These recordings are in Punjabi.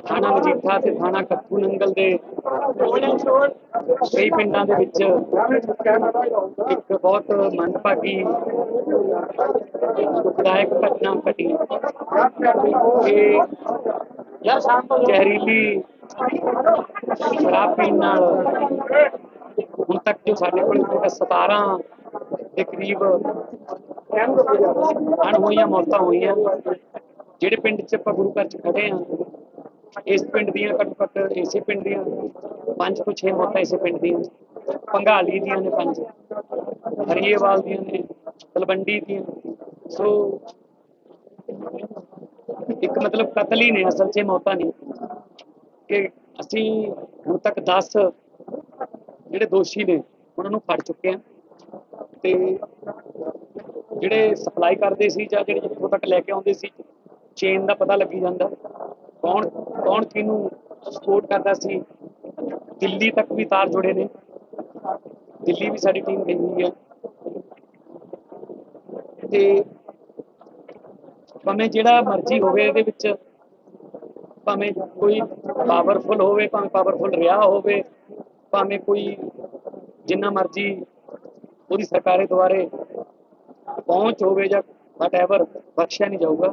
ਥਾਣਾ ਮਜੀਠਾ ਤੇ ਥਾਣਾ ਕੱਪੂ ਨੰਗਲ ਦੇ ਕਈ ਪਿੰਡਾਂ ਦੇ ਵਿੱਚ ਇੱਕ ਬਹੁਤ ਮੰਦਭਾਗੀ ਦੁਖਦਾਇਕ ਘਟਨਾ ਘਟੀ। ਕਿ ਜ਼ਹਿਰੀਲੀ ਸ਼ਰਾਬ ਪੀਣ ਨਾਲ ਹੁਣ ਤੱਕ ਜੋ ਸਾਡੇ ਕੋਲ 17 ਦੇ ਕਰੀਬ ਅਣਹੋਈਆਂ ਮੌਤਾਂ ਹੋਈਆਂ। ਜਿਹੜੇ ਪਿੰਡ 'ਚ ਆਪਾਂ ਗੁਰੂ ਘਰ 'ਚ ਖੜੇ ਆ ਇਸ ਪਿੰਡ ਦੀਆਂ ਘੱਟੋ ਘੱਟ ਇਸੇ ਪਿੰਡ ਦੀਆਂ ਪੰਜ ਤੋਂ ਛੇ ਮੌਤਾਂ ਇਸੇ ਪਿੰਡ ਦੀਆਂ ਪੰਘਾਲੀ ਦੀਆਂ ਨੇ ਪੰਜ, ਹਰੀਏਵਾਲ ਦੀਆਂ ਨੇ, ਤਲਵੰਡੀ ਦੀਆਂ ਸੋ ਇੱਕ ਮਤਲਬ ਕਤਲ ਹੀ ਨੇ, ਅਸਲ 'ਚ ਮੌਤਾਂ ਨਹੀਂ। ਕਿ ਅਸੀਂ ਹੁਣ ਤੱਕ 10 ਜਿਹੜੇ ਦੋਸ਼ੀ ਨੇ, ਉਹਨਾਂ ਨੂੰ ਫੜ ਚੁੱਕੇ ਆ ਤੇ ਜਿਹੜੇ ਸਪਲਾਈ ਕਰਦੇ ਸੀ ਜਾਂ ਜਿਹੜੇ ਜਿੱਥੋਂ ਤੱਕ ਲੈ ਕੇ ਆਉਂਦੇ ਸੀ ਚੇਨ ਦਾ ਪਤਾ ਲੱਗੀ ਜਾਂਦਾ। ਕੌਣ ਕੌਣ ਕਿਹਨੂੰ ਸਪੋਰਟ ਕਰਦਾ ਸੀ। ਦਿੱਲੀ ਤੱਕ ਵੀ ਤਾਰ ਜੁੜੇ ਨੇ। ਦਿੱਲੀ ਵੀ ਸਾਡੀ ਟੀਮ ਗਈ ਹੋਈ ਹੈ ਤੇ ਭਾਵੇਂ ਜਿਹੜਾ ਮਰਜ਼ੀ ਹੋਵੇ ਇਹਦੇ ਵਿੱਚ, ਭਾਵੇਂ ਕੋਈ ਪਾਵਰਫੁਲ ਹੋਵੇ, ਭਾਵੇਂ ਪਾਵਰਫੁਲ ਰਿਹਾ ਹੋਵੇ, ਭਾਵੇਂ ਕੋਈ ਜਿੰਨਾ ਮਰਜ਼ੀ ਉਹਦੀ ਸਰਕਾਰੇ ਦੁਆਰੇ ਪਹੁੰਚ ਹੋਵੇ ਜਾਂ ਵਟਐਵਰ ਬਖਸ਼ਿਆ ਨਹੀਂ ਜਾਊਗਾ।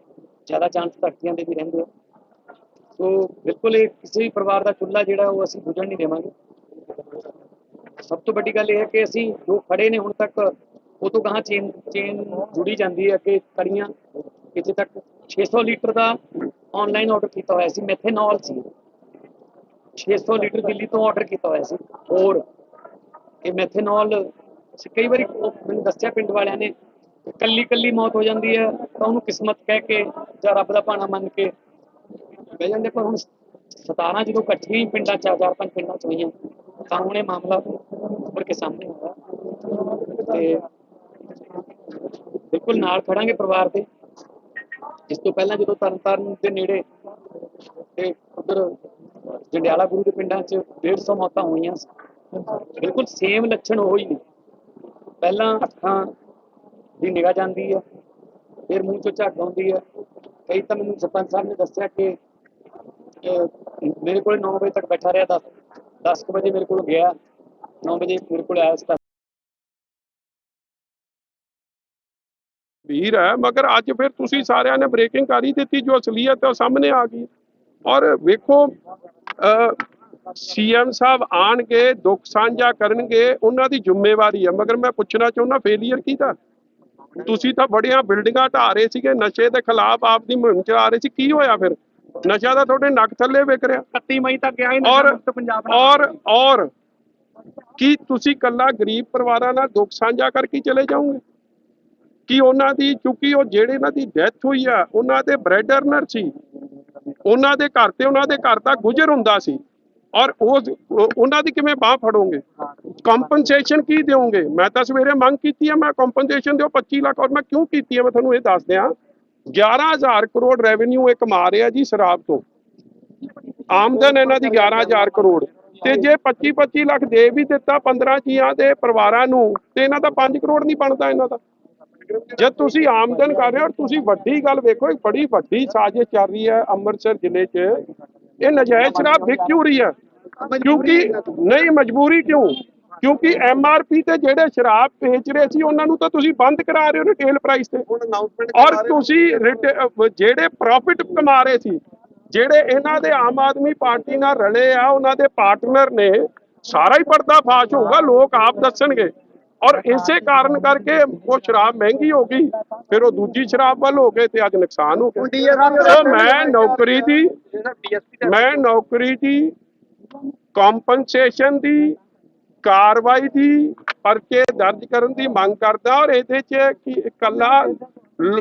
ਜ਼ਿਆਦਾ ਚਾਂਸ ਧਰਤੀਆਂ ਦੇ ਵੀ ਰਹਿੰਦੇ ਆ ਸੋ ਬਿਲਕੁਲ ਇਹ ਕਿਸੇ ਵੀ ਪਰਿਵਾਰ ਦਾ ਚੁੱਲ੍ਹਾ ਜਿਹੜਾ ਉਹ ਅਸੀਂ ਬੁਝਣ ਨਹੀਂ ਦੇਵਾਂਗੇ। ਸਭ ਤੋਂ ਵੱਡੀ ਗੱਲ ਇਹ ਹੈ ਕਿ ਅਸੀਂ ਜੋ ਖੜੇ ਨੇ ਹੁਣ ਤੱਕ, ਉਹ ਤੋਂ ਗਾਹਾਂ ਚੇਨ ਚੇਨ ਜੁੜੀ ਜਾਂਦੀ ਹੈ ਕਿ ਕੜੀਆਂ ਇੱਥੇ ਤੱਕ 600 ਲੀਟਰ ਦਾ ਆਨਲਾਈਨ ਆਰਡਰ ਕੀਤਾ ਹੋਇਆ ਸੀ ਮੈਥੇਨੋਲ ਸੀ। 600 ਲੀਟਰ ਦਿੱਲੀ ਤੋਂ ਆਰਡਰ ਕੀਤਾ ਹੋਇਆ ਸੀ। ਹੋਰ, ਇਹ ਮੈਥੇਨੋਲ ਕਈ ਵਾਰੀ ਮੈਨੂੰ ਦੱਸਿਆ ਪਿੰਡ ਵਾਲਿਆਂ ਨੇ ਕੱਲੀ ਕੱਲੀ ਮੌਤ ਹੋ ਜਾਂਦੀ ਹੈ ਤਾਂ ਉਹਨੂੰ ਕਿਸਮਤ ਕਹਿ ਕੇ ਜਾਂ ਰੱਬ ਦਾ ਭਾਣਾ ਮੰਨ ਕੇ ਬਹਿ ਜਾਂਦੇ ਪਰ ਹੁਣ 17 ਜਦੋਂ ਇਕੱਠੀਆਂ ਹੀ ਪਿੰਡਾਂ ਚ ਚਾਰ ਪੰਜ ਪਿੰਡਾਂ ਚ ਹੋਈਆਂ, ਤਾਂ ਹੁਣ ਇਹ ਮਾਮਲਾ ਉੱਪਰ ਕੇ ਸਾਹਮਣੇ ਆਇਆ ਤੇ ਬਿਲਕੁਲ ਨਾਲ ਖੜਾਂਗੇ ਪਰਿਵਾਰ ਦੇ। ਇਸ ਤੋਂ ਪਹਿਲਾਂ ਜਦੋਂ ਤਰਨਤਾਰਨ ਦੇ ਨੇੜੇ ਤੇ ਉਧਰ ਜੰਡਿਆਲਾ ਗੁਰੂ ਦੇ ਪਿੰਡਾਂ 'ਚ 150 ਮੌਤਾਂ ਹੋਈਆਂ ਬਿਲਕੁਲ ਸੇਮ ਲੱਛਣ ਉਹੀ ਨੇ। ਪਹਿਲਾਂ ਅੱਖਾਂ ਦੀ ਨਿਗਾਹ ਜਾਂਦੀ ਹੈ ਫਿਰ ਮੂੰਹ ਚੋਂ ਝੱਗ ਆਉਂਦੀ ਹੈ ਕਈ ਤਾਂ ਮੈਨੂੰ ਸਰਪੰਚ ਸਾਹਿਬ ਨੇ ਦੱਸਿਆ ਕਿ ਮੇਰੇ ਕੋਲ 9 ਵਜੇ ਤੱਕ ਬੈਠਾ ਰਿਹਾ 10 10 ਵਜੇ ਮੇਰੇ ਕੋਲ ਗਿਆ 9 ਵਜੇ ਮੇਰੇ ਕੋਲ ਆਇਆ ਸੀ। ਤਾਂ ਹੈ, ਮਗਰ ਅੱਜ ਫਿਰ ਤੁਸੀਂ ਸਾਰਿਆਂ ਨੇ ਬ੍ਰੇਕਿੰਗ ਕਰ ਹੀ ਦਿੱਤੀ, ਜੋ ਅਸਲੀਅਤ ਉਹ ਸਾਹਮਣੇ ਆ ਗਈ। ਔਰ ਵੇਖੋ ਸੀਐਮ ਸਾਹਿਬ ਆਣਗੇ, ਦੁੱਖ ਸਾਂਝਾ ਕਰਨਗੇ, ਉਹਨਾਂ ਦੀ ਜ਼ਿੰਮੇਵਾਰੀ ਹੈ ਮਗਰ ਮੈਂ ਪੁੱਛਣਾ ਚਾਹੁੰਦਾ ਫੇਲੀਅਰ ਕਿਹਦਾ ਤੁਸੀਂ ਤਾਂ ਬੜੀਆਂ ਬਿਲਡਿੰਗਾਂ ਢਾ ਰਹੇ ਸੀਗੇ ਨਸ਼ੇ ਦੇ ਖਿਲਾਫ ਆਪਦੀ ਮੁਹਿੰਮ ਚਲਾ ਰਹੇ ਸੀ ਕੀ ਹੋਇਆ ਫਿਰ? ਨਸ਼ਾ ਤਾਂ ਤੁਹਾਡੇ ਨੱਕ ਥੱਲੇ ਵਿਕ ਰਿਹਾ। 31 ਮਈ ਤੱਕ ਗਿਆ ਹੀ ਔਰ ਪੰਜਾਬ ਔਰ ਔਰ ਕੀ ਤੁਸੀਂ ਕੱਲਾ ਗਰੀਬ ਪਰਿਵਾਰਾਂ ਨਾਲ ਦੁੱਖ ਸਾਂਝਾ ਕਰਕੇ ਚਲੇ ਜਾਓਗੇ? ਕਿ ਉਹਨਾਂ ਦੀ ਕਿਉਂਕਿ ਉਹ ਜਿਹੜੇ ਇਹਨਾਂ ਦੀ ਡੈਥ ਹੋਈ ਆ ਉਹਨਾਂ ਦੇ ਬ੍ਰੈਡ ਅਰਨਰ ਸੀ। ਉਹਨਾਂ ਦੇ ਘਰ ਤੇ ਉਹਨਾਂ ਦੇ ਘਰ ਦਾ ਗੁਜ਼ਰ ਹੁੰਦਾ ਸੀ। ਔਰ ਉਹ- ਉਹਨਾਂ ਦੀ ਕਿਵੇਂ ਬਾਹ ਫੜੋਗੇ? ਕੰਪਨਸੇਸ਼ਨ ਕੀ ਦਿਓਗੇ? ਮੈਂ ਤਾਂ ਸਵੇਰੇ ਮੰਗ ਕੀਤੀ ਹੈ ਮੈਂ ਕੰਪਨਸੇਸ਼ਨ ਦਿਓ 25 ਲੱਖ ਔਰ ਮੈਂ ਕਿਉਂ ਕੀਤੀ ਹੈ ਮੈਂ ਤੁਹਾਨੂੰ ਇਹ ਦੱਸ ਦਿਆਂ 11000 ਕਰੋੜ ਰੈਵਨਿਊ ਇਹ ਕਮਾ ਰਿਹਾ ਜੀ ਸ਼ਰਾਬ ਤੋਂ। ਆਮਦਨ ਇਹਨਾਂ ਦੀ 11000 ਕਰੋੜ। ਤੇ ਜੇ 25 25 ਲੱਖ ਦੇ ਵੀ ਦਿੱਤਾ 15 ਜੀਆਂ ਦੇ ਪਰਿਵਾਰਾਂ ਨੂੰ, ਤੇ ਇਹਨਾਂ ਦਾ 5 ਕਰੋੜ ਨਹੀਂ ਬਣਦਾ ਇਹਨਾਂ ਦਾ। ਜਦ ਤੁਸੀਂ ਆਮਦਨ ਕਰ ਰਹੇ ਹੋ, ਤੁਸੀਂ ਵੱਡੀ ਗੱਲ ਵੇਖੋ, ਇੱਕ ਬੜੀ ਵੱਡੀ ਸਾਜ਼ਿਸ਼ ਚੱਲ ਰਹੀ ਹੈ ਅੰਮ੍ਰਿਤਸਰ ਜ਼ਿਲ੍ਹੇ 'ਚ। ਇਹ ਨਜਾਇਜ਼ ਸ਼ਰਾਬ ਵਿਕ ਕਿਉਂ ਰਹੀ ਹੈ? ਕਿਉਂਕਿ ਨਹੀਂ, ਮਜਬੂਰੀ ਕਿਉਂ? ਕਿਉਂਕਿ ਐਮਆਰਪੀ ਤੇ ਜਿਹੜੇ ਸ਼ਰਾਬ ਵੇਚ ਰਹੇ ਸੀ ਉਹਨਾਂ ਨੂੰ ਤਾਂ ਤੁਸੀਂ ਬੰਦ ਕਰਾ ਰਹੇ ਹੋ ਰਿਟੇਲ ਪ੍ਰਾਈਸ ਤੇ। ਔਰ ਤੁਸੀਂ ਜਿਹੜੇ ਪ੍ਰੋਫਿਟ ਕਮਾ ਰਹੇ ਸੀ ਜਿਹੜੇ ਇਹਨਾਂ ਦੇ ਆਮ ਆਦਮੀ ਪਾਰਟੀ ਨਾਲ ਰਲੇ ਆ ਉਹਨਾਂ ਦੇ ਪਾਰਟਨਰ ਨੇ ਸਾਰਾ ਹੀ ਪਰਦਾ ਫਾਸ਼ ਹੋਊਗਾ ਲੋਕ ਆਪ ਦੱਸਣਗੇ। ਔਰ ਇਸੇ ਕਾਰਨ ਕਰਕੇ ਉਹ ਸ਼ਰਾਬ ਮਹਿੰਗੀ ਹੋ ਗਈ ਫਿਰ ਉਹ ਦੂਜੀ ਸ਼ਰਾਬ ਵੱਲ ਹੋ ਗਏ ਤੇ ਅੱਜ ਨੁਕਸਾਨ ਹੋ ਗਿਆ। ਮੈਂ ਨੌਕਰੀ ਦੀ ਮੈਂ ਨੌਕਰੀ ਦੀ ਕੰਪਨਸੇਸ਼ਨ ਦੀ ਕਾਰਵਾਈ ਦੀ ਪਰਚੇ ਦਰਜ ਕਰਨ ਦੀ ਮੰਗ ਕਰਦਾ ਔਰ ਇਹਦੇ 'ਚ ਕਿ ਇਕੱਲਾ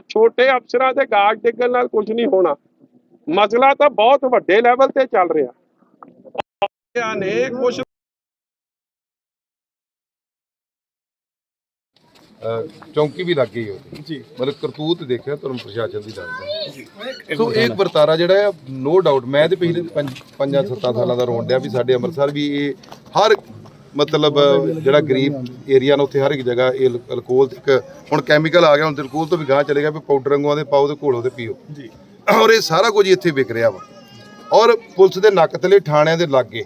ਛੋਟੇ ਅਫਸਰਾਂ ਦੇ ਗਾਜ ਡਿੱਗਣ ਨਾਲ ਕੁਝ ਨਹੀਂ ਹੋਣਾ। ਮਸਲਾ ਤਾਂ ਬਹੁਤ ਵੱਡੇ ਲੈਵਲ ਤੇ ਚੱਲ ਰਿਹਾ। ਨੇ ਕੁਝ ਅਹ ਚੌਂਕੀ ਵੀ ਲੱਗ ਗਈ ਉਹਦੀ ਜੀ। ਮਤਲਬ ਕਰਤੂਤ ਦੇਖਿਆ ਤੁਹਾਨੂੰ ਪ੍ਰਸ਼ਾਸਨ ਦੀ ਦੱਸਦਾ ਸੋ ਇੱਕ ਵਰਤਾਰਾ ਜਿਹੜਾ ਹੈ ਨੋ ਡਾਊਟ ਮੈਂ ਤੇ ਪਿਛਲੇ ਪੰਜ- ਪੰਜਾਂ ਸੱਤਾਂ ਸਾਲਾਂ ਦਾ ਰੋਣ ਡਿਆ ਵੀ ਸਾਡੇ ਅੰਮ੍ਰਿਤਸਰ ਵੀ ਇਹ ਹਰ ਮਤਲਬ ਜਿਹੜਾ ਗਰੀਬ ਏਰੀਆ ਨੇ ਉੱਥੇ ਹਰ ਇੱਕ ਜਗ੍ਹਾ ਇਹ ਅਲ- ਅਲਕੋਹਲ ਇੱਕ ਹੁਣ ਕੈਮੀਕਲ ਆ ਗਿਆ ਹੁਣ ਅਲਕੋਹਲ ਤੋਂ ਵੀ ਗਾਂ ਚਲੇ ਗਿਆ ਵੀ ਪਾਊਡਰ ਵਾਂਗੂ ਦੇ ਪਾਓ ਤੇ ਘੋਲੋ ਤੇ ਪੀਓ। ਜੀ। ਔਰ ਇਹ ਸਾਰਾ ਕੁਝ ਇੱਥੇ ਵਿਕ ਰਿਹਾ ਵਾ। ਔਰ ਪੁਲਿਸ ਦੇ ਨੱਕ ਤਲੇ ਥਾਣਿਆਂ ਦੇ ਲਾਗੇ।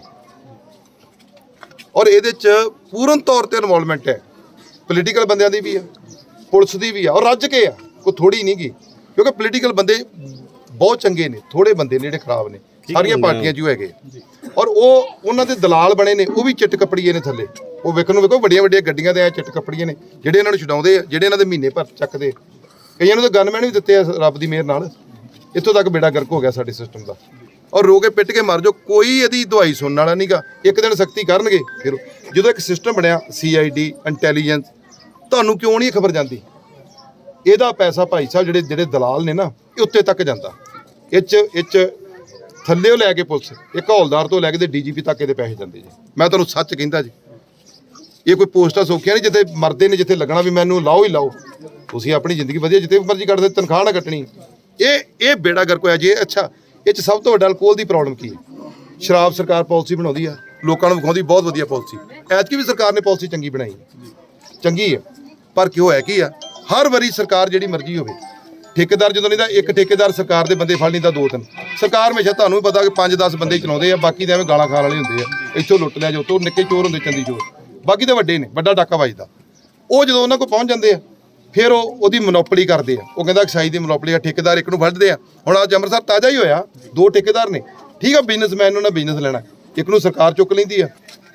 ਔਰ ਇਹਦੇ ਚ ਪੂਰਨ ਤੌਰ ਤੇ ਇਨਵੋਲਵਮੈਂਟ ਹੈ। ਪੋਲੀਟੀਕਲ ਬੰਦਿਆਂ ਦੀ ਵੀ ਆ ਪੁਲਿਸ ਦੀ ਵੀ ਆ ਔਰ ਰੱਜ ਕੇ ਆ ਕੋਈ ਥੋੜੀ ਨਹੀਂ ਗੀ। ਕਿਉਂਕਿ ਪੋਲੀਟੀਕਲ ਬੰਦੇ ਬਹੁਤ ਚੰਗੇ ਨੇ ਥੋੜੇ ਬੰਦੇ ਨੇ ਜਿਹੜੇ ਖਰਾਬ ਨੇ। ਸਾਰੀਆਂ ਪਾਰਟੀਆਂ 'ਚ ਹੈਗੇ ਔਰ ਉਹ ਉਹਨਾਂ ਦੇ ਦਲਾਲ ਬਣੇ ਨੇ, ਉਹ ਵੀ ਚਿੱਟ ਕੱਪੜੀਏ ਨੇ ਥੱਲੇ। ਉਹ ਵੇਖਣ ਨੂੰ ਵੇਖੋ, ਵੱਡੀਆਂ ਵੱਡੀਆਂ ਗੱਡੀਆਂ ਦੇ ਆ ਚਿੱਟ ਕੱਪੜੀਏ ਨੇ, ਜਿਹੜੇ ਇਹਨਾਂ ਨੂੰ ਛਡਾਉਂਦੇ ਆ, ਜਿਹੜੇ ਇਹਨਾਂ ਦੇ ਮਹੀਨੇ ਭਰ ਚੱਕਦੇ ਕਈਆਂ ਨੂੰ ਤਾਂ ਗਨਮੈਨ ਵੀ ਦਿੱਤੇ ਆ ਰੱਬ ਦੀ ਮਿਹਰ ਨਾਲ। ਇੱਥੋਂ ਤੱਕ ਬੇੜਾ ਗਰਕ ਹੋ ਗਿਆ ਸਾਡੇ ਸਿਸਟਮ ਦਾ। ਔਰ ਰੋ ਕੇ ਪਿੱਟ ਕੇ ਮਰ ਜਾਓ, ਕੋਈ ਇਹਦੀ ਦਵਾਈ ਸੁਣਨ ਵਾਲਾ ਨਹੀਂਗਾ ਇੱਕ ਦਿਨ ਸਖਤੀ ਕਰਨਗੇ, ਫਿਰ ਜਦੋਂ ਇੱਕ ਸਿਸਟਮ ਬਣਿਆ ਸੀਆਈਡੀ ਇੰਟੈਲੀਜੈਂਸ ਤੁਹਾਨੂੰ ਕਿਉਂ ਨਹੀਂ ਖਬਰ ਜਾਂਦੀ? ਇਹਦਾ ਪੈਸਾ ਭਾਈ ਸਾਹਿਬ ਜਿਹੜੇ ਜਿਹੜੇ ਦਲਾਲ ਨੇ ਨਾ, ਇਹ ਉੱਤੇ ਤੱਕ ਜਾਂਦਾ। ਇਹ 'ਚ ਇਹ 'ਚ ਥੱਲੇੋਂ ਲੈ ਕੇ ਪੁਲਿਸ, ਇੱਕ ਹੌਲਦਾਰ ਤੋਂ ਲੈ ਕੇ ਤੇ ਡੀਜੀਪੀ ਤੱਕ ਇਹਦੇ ਪੈਸੇ ਜਾਂਦੇ ਜੀ। ਮੈਂ ਤੁਹਾਨੂੰ ਸੱਚ ਕਹਿੰਦਾ ਜੀ, ਇਹ ਕੋਈ ਪੋਸਟਾਂ ਸੌਖੀਆਂ ਨਹੀਂ ਜਿੱਥੇ ਮਰਦੇ ਨੇ, ਜਿੱਥੇ ਲੱਗਣਾ ਵੀ ਮੈਨੂੰ, ਲਾਓ ਹੀ ਲਾਓ। ਤੁਸੀਂ ਆਪਣੀ ਜ਼ਿੰਦਗੀ ਵਧੀਆ, ਜਿੱਥੇ ਮਰਜ਼ੀ ਕੱਢਦੇ ਤਨਖਾਹ ਨਾ ਕੱਟਣੀ। ਇਹ ਇਹ ਬੇੜਾ ਗਰਕ ਹੋਇਆ ਜੀ ਅੱਛਾ, ਇਹ ਚ ਸਭ ਤੋਂ ਵੱਡਾ ਅਲਕੋਹਲ ਦੀ ਪ੍ਰੋਬਲਮ ਕੀ ਹੈ? ਸ਼ਰਾਬ ਸਰਕਾਰ ਪਾਲਿਸੀ ਬਣਾਉਂਦੀ ਆ, ਲੋਕਾਂ ਨੂੰ ਵਿਖਾਉਂਦੀ, ਬਹੁਤ ਵਧੀਆ ਪਾਲਿਸੀ। ਐਤਕੀ ਵੀ ਸਰਕਾਰ ਨੇ ਪਾਲਿਸੀ ਚੰਗੀ ਬਣਾਈ। ਚੰਗੀ ਹੈ, ਪਰ ਕਿਉਂ ਹੈ ਕੀ ਆ? ਹਰ ਵਾਰੀ ਸਰਕਾਰ ਜਿਹੜੀ ਮਰਜ਼ੀ ਹੋਵੇ ਠੇਕੇਦਾਰ ਜਦੋਂ ਨਹੀਂ ਤਾਂ ਇੱਕ ਠੇਕੇਦਾਰ ਸਰਕਾਰ ਦੇ ਬੰਦੇ ਫੜ ਲੈਂਦਾ ਦੋ ਤਿੰਨ। ਸਰਕਾਰ ਹਮੇਸ਼ਾ ਤੁਹਾਨੂੰ ਵੀ ਪਤਾ ਕਿ 5-10 ਬੰਦੇ ਚਲਾਉਂਦੇ ਆ, ਬਾਕੀ ਤਾਂ ਐਵੇਂ ਗਾਲਾਂ ਖਾਣ ਵਾਲੇ ਹੁੰਦੇ ਆ। ਇੱਥੋਂ ਲੁੱਟ ਲਿਆ ਜੋ ਤੋਂ ਨਿੱਕੇ ਚੋਰ ਹੁੰਦੇ ਚੰਦੀ ਚੋਰ। ਬਾਕੀ ਤਾਂ ਵੱਡੇ ਨੇ, ਵੱਡਾ ਡਾਕਾ ਵੱਜਦਾ। ਉਹ ਜਦੋਂ ਉਹਨਾਂ ਕੋਲ ਪਹੁੰਚ ਜਾਂਦੇ ਆ, ਫਿਰ ਉਹ ਉਹਦੀ ਮੋਨੋਪੋਲੀ ਕਰਦੇ ਆ। ਉਹ ਕਹਿੰਦਾ ਐਕਸਾਈਜ਼ ਦੀ ਮੋਨੋਪੋਲੀ ਆ, ਠੇਕੇਦਾਰ ਇੱਕ ਨੂੰ ਫੜਦੇ ਆ। ਹੁਣ ਅੱਜ ਅੰਮ੍ਰਿਤਸਰ ਤਾਜ਼ਾ ਹੀ ਹੋਇਆ, ਦੋ ਠੇਕੇਦਾਰ ਨੇ। ਠੀਕ ਆ ਬਿਜ਼ਨਸਮੈਨ ਨੂੰ ਨਾ ਬਿਜ਼ਨਸ ਲੈਣਾ। ਇੱਕ ਨੂੰ ਸਰਕਾਰ ਚੁੱਕ ਲੈਂਦੀ ਆ।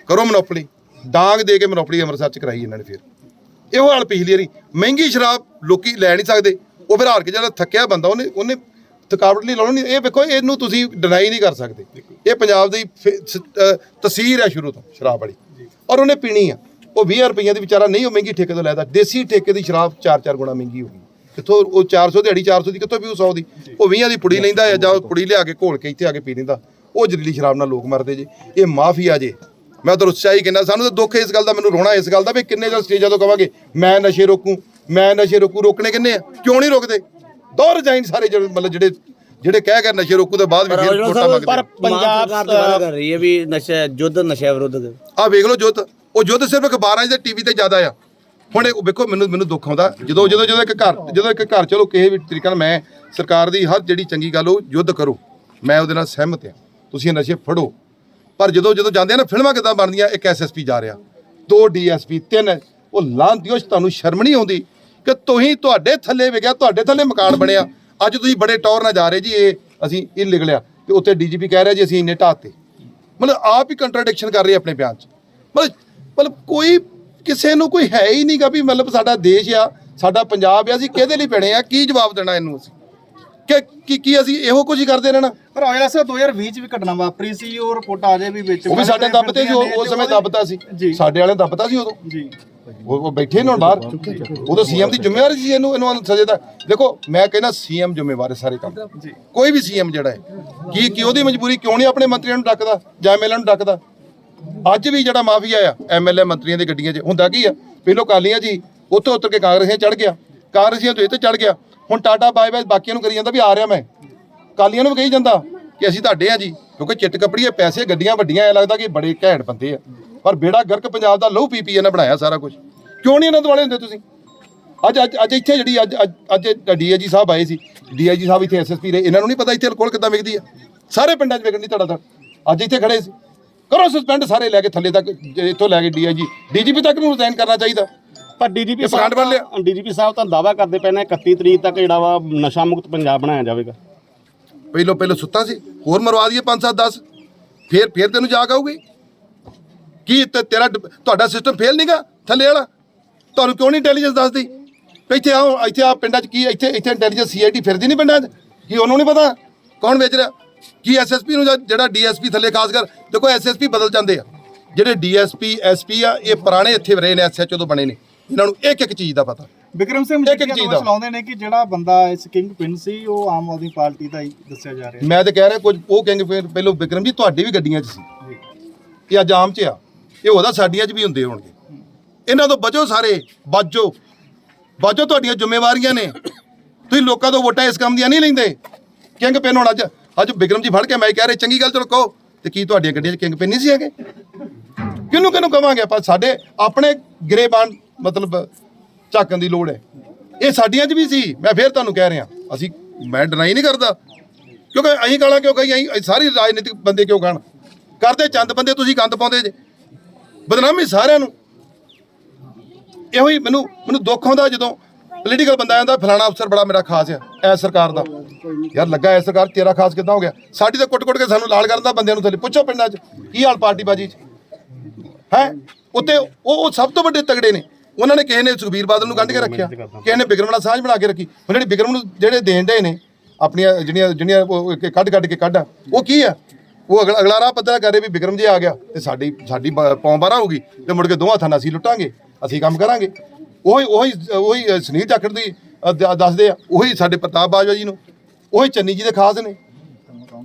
ਕਰੋ ਮੋਨੋਪੋਲੀ। ਡਾਂਗ ਦੇ ਕੇ ਮੋਨੋਪੋਲੀ ਅੰਮ੍ਰਿਤਸਰ ਚ ਕਰਾਈ ਇਹਨਾਂ ਨੇ ਫਿਰ। ਇਹੋ ਹਾਲ ਪਿਛਲੀ ਵਾਰੀ। ਮਹਿੰਗੀ ਸ਼ਰਾਬ ਲੋਕੀ ਲੈ ਨਹੀਂ ਸਕਦੇ। ਉਹ ਫਿਰ ਹਾਰ ਕੇ ਜਿਹੜਾ ਥੱਕਿਆ ਬੰਦਾ ਉਹਨੇ ਉਹਨੇ ਥਕਾਵਟ ਲਈ ਲਾਉਣੀ ਇਹ ਵੇਖੋ ਇਹਨੂੰ ਤੁਸੀਂ ਡਿਨਾਈ ਨਹੀਂ ਕਰ ਸਕਦੇ। ਇਹ ਪੰਜਾਬ ਦੀ ਤਸਵੀਰ ਹੈ ਸ਼ੁਰੂ ਤੋਂ ਸ਼ਰਾਬ ਵਾਲੀ। ਔਰ ਉਹਨੇ ਪੀਣੀ ਆ। ਉਹ 20 ਰੁਪਈਆਂ ਦੀ ਵਿਚਾਰਾ ਨਹੀਂ ਉਹ ਮਹਿੰਗੀ ਠੇਕੇ ਤੋਂ ਲੈਦਾ। ਦੇਸੀ ਠੇਕੇ ਦੀ ਸ਼ਰਾਬ 4-4 ਗੁਣਾ ਮਹਿੰਗੀ ਹੋ ਗਈ। ਕਿੱਥੋਂ ਉਹ 400 ਦਿਹਾੜੀ 400 ਦੀ ਕਿੱਥੋਂ ਪੀਊ 100 ਦੀ। ਉਹ 20 ਦੀ ਪੁੜੀ ਲੈਂਦਾ ਹੈ ਜਾਂ ਉਹ ਪੁੜੀ ਲਿਆ ਕੇ ਘੋਲ ਕੇ ਇੱਥੇ ਆ ਕੇ ਪੀ ਲੈਂਦਾ। ਉਹ ਜ਼ਹਿਰੀਲੀ ਸ਼ਰਾਬ ਨਾਲ ਲੋਕ ਮਰਦੇ ਜੇ। ਇਹ ਮਾਫੀਆ ਜੇ। ਮੈਂ ਤਾਂ ਉਤਸ਼ਾਹੀ ਕਹਿੰਦਾ ਸਾਨੂੰ ਤਾਂ ਦੁੱਖ ਇਸ ਗੱਲ ਦਾ ਮੈਨੂੰ ਰੋਣਾ ਇਸ ਗੱਲ ਦਾ ਵੀ ਕਿੰਨੇ ਜਲ ਸਟੇਜਾਂ ਤੋਂ ਕਵਾਂਗੇ ਮੈਂ ਨਸ਼ੇ ਰੋਕੂ। ਮੈਂ ਨਸ਼ੇ ਰੋਕੂ ਰੋਕਣੇ ਕਿੰਨੇ ਆ? ਕਿਉਂ ਨਹੀਂ ਰੋਕਦੇ? ਦੋ ਰਜਾਈਨ ਸਾਰੇ ਜਿਹੜੇ ਮਤਲਬ ਜਿਹੜੇ ਜਿਹੜੇ ਕਹਿ ਕੇ ਨਸ਼ੇ ਰੋਕੂ ਤੋਂ ਬਾਅਦ ਵੀ ਫਿਰ ਵੋਟਾਂ ਮੰਗਦੇ ਪਰ ਪੰਜਾਬ ਸਰਕਾਰ ਤਾਂ ਗੱਲ ਕਰ ਰਹੀ ਹੈ ਵੀ ਨਸ਼ਾ ਯੁੱਧ ਨਸ਼ਾ ਵਿਰੁੱਧ। ਆ ਵੇਖ ਲਓ ਜੋਤ ਉਹ ਜੋਤ ਸਿਰਫ ਅਖਬਾਰਾਂ 'ਚ ਤੇ ਟੀਵੀ ਤੇ ਜ਼ਿਆਦਾ ਆ। ਹੁਣ ਇਹ ਵੇਖੋ ਮੈਨੂੰ ਮੈਨੂੰ ਦੁੱਖ ਆਉਂਦਾ। ਜਦੋਂ ਜਦੋਂ ਜਦੋਂ ਇੱਕ ਘਰ ਜਦੋਂ ਇੱਕ ਘਰ ਚਲੋ ਕਿਸੇ ਵੀ ਤਰੀਕੇ ਨਾਲ ਮੈਂ ਸਰਕਾਰ ਦੀ ਹਰ ਜਿਹੜੀ ਚੰਗੀ ਗੱਲ ਉਹ ਯੁੱਧ ਕਰੋ। ਮੈਂ ਉਹਦੇ ਨਾਲ ਸਹਿਮਤ ਹਾਂ ਤੁਸੀਂ ਇਹ ਨਸ਼ੇ ਫੜੋ। ਪਰ ਜਦੋਂ ਜਦੋਂ ਜਾਂਦੇ ਆ ਨਾ ਫਿਲਮਾਂ ਕਿਦਾਂ ਬਣਦੀਆਂ? ਇੱਕ ਐਸਐਸਪੀ ਜਾ ਰਿਹਾ। ਦੋ ਡੀਐਸਪੀ ਤਿੰਨ। ਉਹ ਲਾਂਤੀਓ ਤੁਹਾਨੂੰ ਸ਼ਰਮ ਨਹੀਂ ਆਉਂਦੀ? ਕਿ ਤੁਸੀਂ ਤੁਹਾਡੇ ਥੱਲੇ ਵਿਗਿਆ ਤੁਹਾਡੇ ਥੱਲੇ ਮਕਾਨ ਬਣਿਆ। ਅੱਜ ਤੁਸੀਂ ਬੜੇ ਟੌਰ ਨਾਲ ਜਾ ਰਹੇ ਜੀ ਇਹ ਅਸੀਂ ਇਹ ਲਿਖ ਲਿਆ ਤੇ ਉੱਥੇ ਡੀਜੀਪੀ ਕਹਿ ਰਿਹਾ ਜੀ ਅਸੀਂ ਇੰਨੇ ਢਾਤੇ ਮਤਲਬ ਆਪ ਹੀ ਕੰਟਰਡਿਕਸ਼ਨ ਕਰ ਰਹੀ ਆਪਣੇ ਬਿਆਨ 'ਚ। ਮਤਲਬ ਮਤਲਬ ਕੋਈ ਕਿਸੇ ਨੂੰ ਕੋਈ ਹੈ ਹੀ ਨਹੀਂਗਾ ਵੀ ਮਤਲਬ ਸਾਡਾ ਦੇਸ਼ ਆ ਸਾਡਾ ਪੰਜਾਬ ਆ ਅਸੀਂ ਕਿਹਦੇ ਲਈ ਪੈਣੇ ਆ ਕੀ ਜਵਾਬ ਦੇਣਾ ਇਹਨੂੰ ਅਸੀਂ? ਕਿ ਕੀ ਕੀ ਅਸੀਂ ਇਹੋ ਕੁਝ ਹੀ ਕਰਦੇ ਰਹਿਣਾ? ਪਰ ਆਇਲਾ ਸਾਹਿਬ 2020 ਚ ਵੀ ਘਟਨਾ ਵਾਪਰੀ ਸੀ ਉਹ ਰਿਪੋਰਟ ਆ ਜੇ ਵੀ ਵਿੱਚ ਉਹ ਵੀ ਸਾਡੇ ਦੱਬਤੇ ਸੀ ਉਸ ਸਮੇਂ ਦੱਬਤਾ ਸੀ। ਸਾਡੇ ਵਾਲੇ ਦੱਬਤਾ ਸੀ ਉਦੋਂ। ਜੀ। ਉਹ ਉਹ ਬੈਠੇ ਨੇ ਹੁਣ ਬਾਹਰ। ਉਦੋਂ ਸੀਐਮ ਦੀ ਜ਼ਿੰਮੇਵਾਰੀ ਸੀ ਇਹਨੂੰ ਇਹਨੂੰ ਸਜ਼ੇ ਦਾ। ਦੇਖੋ ਮੈਂ ਕਹਿੰਦਾ ਸੀਐਮ ਜ਼ਿੰਮੇਵਾਰ ਹੈ ਸਾਰੇ ਕੰਮ। ਕੋਈ ਵੀ ਸੀਐਮ ਜਿਹੜਾ ਹੈ ਕੀ ਕੀ ਉਹਦੀ ਮਜਬੂਰੀ ਕਿਉਂ ਨਹੀਂ ਆਪਣੇ ਮੰਤਰੀਆਂ ਨੂੰ ਡੱਕਦਾ ਜਾਂ ਐਮਐਲਏ ਨੂੰ ਡੱਕਦਾ? ਅੱਜ ਵੀ ਜਿਹੜਾ ਮਾਫੀਆ ਆ ਐਮਐਲਏ ਮੰਤਰੀਆਂ ਦੀ ਗੱਡੀਆਂ 'ਚ ਹੁੰਦਾ ਕੀ ਆ? ਪਹਿਲੋਂ ਕਾਲੀਆਂ ਜੀ ਉੱਥੋਂ ਉੱਤਰ ਕੇ ਕਾਂਗਰਸੀਆਂ ਚੜ ਗਿਆ। ਕਾਂਗਰਸੀਆਂ ਤੋਂ ਇਹ ਤੇ ਚੜ ਗਿਆ। ਹੁਣ ਟਾਟਾ ਬਾਏ ਬਾਏ ਬਾਕੀਆਂ ਨੂੰ ਕਰੀ ਜਾਂਦਾ ਵੀ ਆ ਰਿਹਾ ਮੈਂ। ਕਾਲੀਆਂ ਨੂੰ ਵੀ ਕਹੀ ਜਾਂਦਾ ਕਿ ਅਸੀਂ ਤੁਹਾਡੇ ਆ ਜੀ ਕਿਉਂਕਿ ਚਿੱਟ ਕਪੜੀਏ ਪੈਸੇ ਗੱਡੀਆਂ ਵੱਡੀਆਂ ਐ ਲੱਗਦਾ ਕਿ ਬੜੇ ਘੈਂਟ ਬੰਦੇ ਆ। ਪਰ ਬੇੜਾ ਗਰਕ ਪੰਜਾਬ ਦਾ ਲਹੂ ਪੀ ਪੀ ਇਹਨੇ ਬਣਾਇਆ ਸਾਰਾ ਕੁਝ ਕਿਉਂ ਨਹੀਂ ਇਹਨਾਂ ਦੁਆਲੇ ਹੁੰਦੇ ਤੁਸੀਂ? ਅੱਜ ਅੱਜ ਅੱਜ ਇੱਥੇ ਜਿਹੜੀ ਅੱਜ ਅੱਜ- ਅੱਜ ਡੀਆਈਜੀ ਸਾਹਿਬ ਆਏ ਸੀ। ਡੀਆਈਜੀ ਸਾਹਿਬ ਇੱਥੇ ਐਸਐਸਪੀ ਰਹੇ ਇਹਨਾਂ ਨੂੰ ਨਹੀਂ ਪਤਾ ਇੱਥੇ ਅਲਕੋਹਲ ਕਿੱਦਾਂ ਵਿਕਦੀ ਆ ਸਾਰੇ ਪਿੰਡਾਂ 'ਚ ਵਿਕਣ ਦੀ ਧੜਾ ਧੜ। ਅੱਜ ਇੱਥੇ ਖੜੇ ਸੀ। ਕਰੋ ਸਸਪੈਂਡ ਸਾਰੇ ਲੈ ਕੇ ਥੱਲੇ ਤੱਕ ਇੱਥੋਂ ਲੈ ਕੇ ਡੀਆਈਜੀ। ਡੀਜੀਪੀ ਤੱਕ ਨੂੰ ਰਿਜ਼ਾਈਨ ਕਰਨਾ ਚਾਹੀਦਾ। ਪਰ ਡੀਜੀਪੀ ਲਿਆ। ਡੀਜੀਪੀ ਸਾਹਿਬ ਤਾਂ ਦਾਵਾ ਕਰਦੇ ਪਏ ਨੇ 31 ਤਰੀਕ ਤੱਕ ਜਿਹੜਾ ਵਾ ਨਸ਼ਾ ਮੁਕਤ ਪੰਜਾਬ ਬਣਾਇਆ ਜਾਵੇਗਾ। ਪਹਿਲੋਂ ਪਹਿਲੋਂ ਸੁੱਤਾ ਸੀ ਹੋਰ ਮਰਵਾ ਦਈਏ 5 7 10 ਫੇਰ ਫੇਰ ਤੈਨੂੰ ਜਾਗ ਆਊਗੀ। ਕੀ ਤੇ ਤੇਰਾ ਤੁਹਾਡਾ ਸਿਸਟਮ ਫੇਲ ਨਹੀਂਗਾ ਥੱਲੇ ਵਾਲਾ। ਤੁਹਾਨੂੰ ਕਿਉਂ ਨਹੀਂ ਇੰਟੈਲੀਜੈਂਸ ਦੱਸਦੀ? ਇੱਥੇ ਆਓ ਇੱਥੇ ਆ ਪਿੰਡਾਂ 'ਚ ਕੀ ਇੱਥੇ ਇੱਥੇ ਇੰਟੈਲੀਜੈਂਸ ਸੀਆਈਡੀ ਫਿਰਦੀ ਨਹੀਂ ਪਿੰਡਾਂ 'ਚ? ਕੀ ਉਹਨੂੰ ਨਹੀਂ ਪਤਾ? ਕੌਣ ਵੇਚ ਰਿਹਾ? ਕੀ ਐਸਐਸਪੀ ਨੂੰ ਜਾਂ ਜਿਹੜਾ ਡੀਐਸਪੀ ਥੱਲੇ ਖਾਸ ਕਰ ਦੇਖੋ ਐਸਐਸਪੀ ਬਦਲ ਜਾਂਦੇ ਆ। ਜਿਹੜੇ ਡੀਐਸਪੀ ਐਸਪੀ ਆ ਇਹ ਪੁਰਾਣੇ ਇੱਥੇ ਰਹੇ ਨੇ ਐਸਐਚਓ ਤੋਂ ਬਣੇ ਨੇ। ਇਹਨਾਂ ਨੂੰ ਇੱਕ ਇੱਕ ਚੀਜ਼ ਦਾ ਪਤਾ। ਵਿਕਰਮ ਸਿੰਘ ਇੱਕ ਇੱਕ ਮਜੀਠੀਆ ਚੀਜ਼ ਦੋਸ਼ ਦਾ। ਲਾਉਂਦੇ ਨੇ ਕਿ ਜਿਹੜਾ ਬੰਦਾ ਇਸ ਕਿੰਗ ਪਿੰਨ ਸੀ ਉਹ ਆਮ ਆਦਮੀ ਪਾਰਟੀ ਦਾ ਹੀ ਦੱਸਿਆ ਜਾ ਰਿਹਾ ਮੈਂ ਤਾਂ ਕਹਿ ਰਿਹਾ ਕੁਝ ਉਹ ਕਹਿੰਗੇ ਫਿਰ ਪਹਿਲੋਂ ਵਿਕਰਮ ਜੀ ਤੁਹਾਡੀ ਵੀ ਗੱਡੀਆਂ 'ਚ ਸੀ। ਇਹ ਅੱਜ ਆਮ 'ਚ ਆ। ਇਹ ਉਹਦਾ ਸਾਡੀਆਂ 'ਚ ਵੀ ਹੁੰਦੇ ਹੋਣਗੇ। ਇਹਨਾਂ ਤੋਂ ਬਚੋ ਸਾਰੇ ਬਚੋ ਬਚੋ ਤੁਹਾਡੀਆਂ ਜ਼ਿੰਮੇਵਾਰੀਆਂ ਨੇ। ਤੁਸੀਂ ਲੋਕਾਂ ਤੋਂ ਵੋਟਾਂ ਇਸ ਕੰਮ ਦੀਆਂ ਨਹੀਂ ਲੈਂਦੇ। ਕਿੰਗ ਪਿੰਨ ਹੁਣ ਅੱਜ ਅੱਜ ਬਿਕਰਮ ਜੀ ਫੜ ਕੇ ਮੈਂ ਕਹਿ ਰਿਹਾ, ਚੰਗੀ ਗੱਲ ਚਲੋ ਕਹੋ ਤੇ ਕੀ ਤੁਹਾਡੀਆਂ ਗੱਡੀਆਂ 'ਚ ਕਿੰਗ ਪਿੰਨ ਨਹੀਂ ਸੀ ਹੈਗੇ? ਕਿਹਨੂੰ ਕਿਹਨੂੰ ਕਵਾਂਗੇ ਆਪਾਂ? ਸਾਡੇ ਆਪਣੇ ਗਰੇਬਾਨ ਮਤਲਬ, ਝਾਕਣ ਦੀ ਲੋੜ ਹੈ। ਇਹ ਸਾਡੀਆਂ 'ਚ ਵੀ ਸੀ। ਮੈਂ ਫੇਰ ਤੁਹਾਨੂੰ ਕਹਿ ਰਿਹਾ, ਅਸੀਂ, ਮੈਂ ਡਿਨਾਈ ਨਹੀਂ ਕਰਦਾ। ਕਿਉਂਕਿ ਅਸੀਂ ਗਾਲਾਂ ਕਿਉਂ ਕਹੀ ਅਸੀਂ ਸਾਰੇ ਰਾਜਨੀਤਿਕ ਬੰਦੇ ਕਿਉਂ ਗਾਣ? ਕਰਦੇ ਚੰਦ ਬੰਦੇ, ਤੁਸੀਂ ਗੰਦ ਪਾਉਂਦੇ ਜੇ। ਬਦਨਾਮੀ ਸਾਰਿਆਂ ਨੂੰ। ਇਹੋ ਹੀ ਮੈਨੂੰ ਮੈਨੂੰ ਦੁੱਖ ਹੁੰਦਾ ਜਦੋਂ ਪੋਲੀਟੀਕਲ ਬੰਦਾ ਆਂਦਾ ਫਲਾਣਾ ਅਫਸਰ ਬੜਾ ਮੇਰਾ ਖਾਸ ਆ ਐ ਸਰਕਾਰ ਦਾ। ਯਾਰ ਲੱਗਾ ਐ ਸਰਕਾਰ ਤੇਰਾ ਖਾਸ ਕਿੱਦਾਂ ਹੋ ਗਿਆ? ਸਾਡੀ ਤਾਂ ਕੁੱਟ-ਕੁੱਟ ਕੇ ਸਾਨੂੰ ਲਾਲ ਕਰਨ ਦਾ ਬੰਦਿਆਂ ਨੂੰ ਥੱਲੇ। ਪੁੱਛੋ ਪਿੰਡਾਂ 'ਚ ਕੀ ਹਾਲ ਪਾਰਟੀ ਬਾਜੀ 'ਚ? ਹੈ? ਉੱਤੇ ਉਹ ਉਹ ਸਭ ਤੋਂ ਵੱਡੇ ਤਗੜੇ ਨੇ। ਉਹਨਾਂ ਨੇ ਕਿਸੇ ਨੇ ਸੁਖਬੀਰ ਬਾਦਲ ਨੂੰ ਕੱਢ ਕੇ ਰੱਖਿਆ। ਕਿਸੇ ਨੇ ਬਿਕਰਮ ਨਾਲ ਸਾਂਝ ਬਣਾ ਕੇ ਰੱਖੀ। ਹੁਣ ਜਿਹੜੀ ਬਿਕਰਮ ਨੂੰ ਜਿਹੜੇ ਦੇਣ ਦੇ ਨੇ ਆਪਣੀਆਂ ਜਿਹੜੀਆਂ ਜਿਹੜੀਆਂ ਉਹ ਕੱਢ ਕੱਢ ਕੇ ਕੱਢ। ਆ, ਉਹ ਕੀ ਆ? ਉਹ ਅਗਲਾ ਅਗਲਾ ਰਾਹ ਪੱਧਰਾ ਕਰੇ ਵੀ ਬਿਕਰਮ ਜੀ ਆ ਗਿਆ ਤੇ ਸਾਡੀ ਸਾਡੀ ਪੌਂ ਬਾਰਾਂ ਹੋਊਗੀ ਤੇ ਮੁੜ ਕੇ ਦੋਵਾਂ ਥਾਂ ਅਸੀਂ ਲੁੱਟਾਂਗੇ ਅਸੀਂ ਕੰਮ ਕਰਾਂਗੇ। ਉਹੀ ਉਹੀ ਉਹੀ ਸੁਨੀਲ ਜਾਖੜ ਦੀ ਦੱਸਦੇ ਆ ਉਹੀ ਸਾਡੇ ਪ੍ਰਤਾਪ ਬਾਜਵਾ ਜੀ ਨੂੰ ਉਹੀ ਚੰਨੀ ਜੀ ਦੇ ਖਾਸ ਨੇ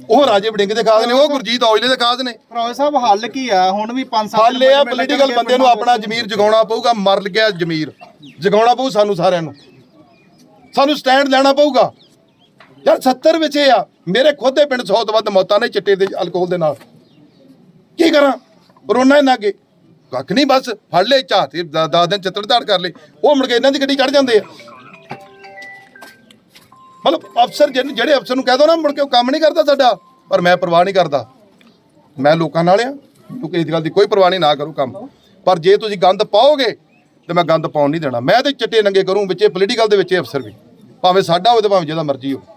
ਉਹ ਰਾਜੇ ਵੜਿੰਗ ਦੇ ਖਾਸ ਨੇ ਉਹ ਗੁਰਜੀਤ ਔਜਲੇ ਦੇ ਖਾਸ ਨੇ। ਭਰਾ ਸਾਹਿਬ ਹੱਲ ਕੀ ਆ? ਹੁਣ ਵੀ 5 ਸਾਲ ਹੱਲ ਇਹ ਆ ਪੋਲੀਟੀਕਲ ਬੰਦੇ ਨੂੰ ਆਪਣਾ ਜ਼ਮੀਰ ਜਗਾਉਣਾ ਪਊਗਾ ਮਰ ਗਿਆ ਜ਼ਮੀਰ। ਜਗਾਉਣਾ ਪਊ ਸਾਨੂੰ ਸਾਰਿਆਂ ਨੂੰ। ਸਾਨੂੰ ਸਟੈਂਡ ਲੈਣਾ ਪਊਗਾ। ਯਾਰ 70 ਵਿੱਚ ਇਹ ਆ, ਮੇਰੇ ਖੁਦ ਦੇ ਪਿੰਡ 100 ਤੋਂ ਵੱਧ ਮੌਤਾਂ ਨੇ ਚਿੱਟੇ ਦੇ ਅਲਕੋਹਲ ਦੇ ਨਾਲ। ਕੀ ਕਰਾਂ? ਰੋਣਾ ਇਹਨਾਂ ਅੱਗੇ। ਕੱਖ ਨਹੀਂ, ਬਸ ਫੜ ਲੈ ਝਾਤ 10 ਦਿਨ ਚਿੱਤੜਦਾੜ ਕਰ ਲਈ ਉਹ ਮੁੜ ਕੇ ਇਹਨਾਂ ਦੀ ਗੱਡੀ ਚੜ ਜਾਂਦੇ ਆ। ਮਤਲਬ ਅਫਸਰ ਜਿਹਨ- ਜਿਹੜੇ ਅਫਸਰ ਨੂੰ ਕਹਿ ਦੋ ਨਾ, ਮੁੜ ਕੇ ਉਹ ਕੰਮ ਨਹੀਂ ਕਰਦਾ ਸਾਡਾ, ਪਰ ਮੈਂ ਪਰਵਾਹ ਨਹੀਂ ਕਰਦਾ। ਮੈਂ ਲੋਕਾਂ ਨਾਲ ਆ, ਕਿਉਂਕਿ ਇਸ ਗੱਲ ਦੀ ਕੋਈ ਪਰਵਾਹ ਨਹੀਂ, ਨਾ ਕਰੋ ਕੰਮ। ਪਰ ਜੇ ਤੁਸੀਂ ਗੰਦ ਪਾਓਗੇ, ਤੇ ਮੈਂ ਗੰਦ ਪਾਉਣ ਨਹੀਂ ਦੇਣਾ। ਮੈਂ ਤੇ ਚਿੱਟੇ ਨੰਗੇ ਕਰੂੰ, ਵਿੱਚੇ ਪੋਲੀਟੀਕਲ ਦੇ ਵਿੱਚ ਅਫਸਰ ਵੀ। ਭਾਵੇਂ ਸਾਡਾ ਹੋਵੇ ਤੇ ਭਾਵੇਂ ਜਿਹਦਾ ਮਰਜ਼ੀ ਹੋਵੇ।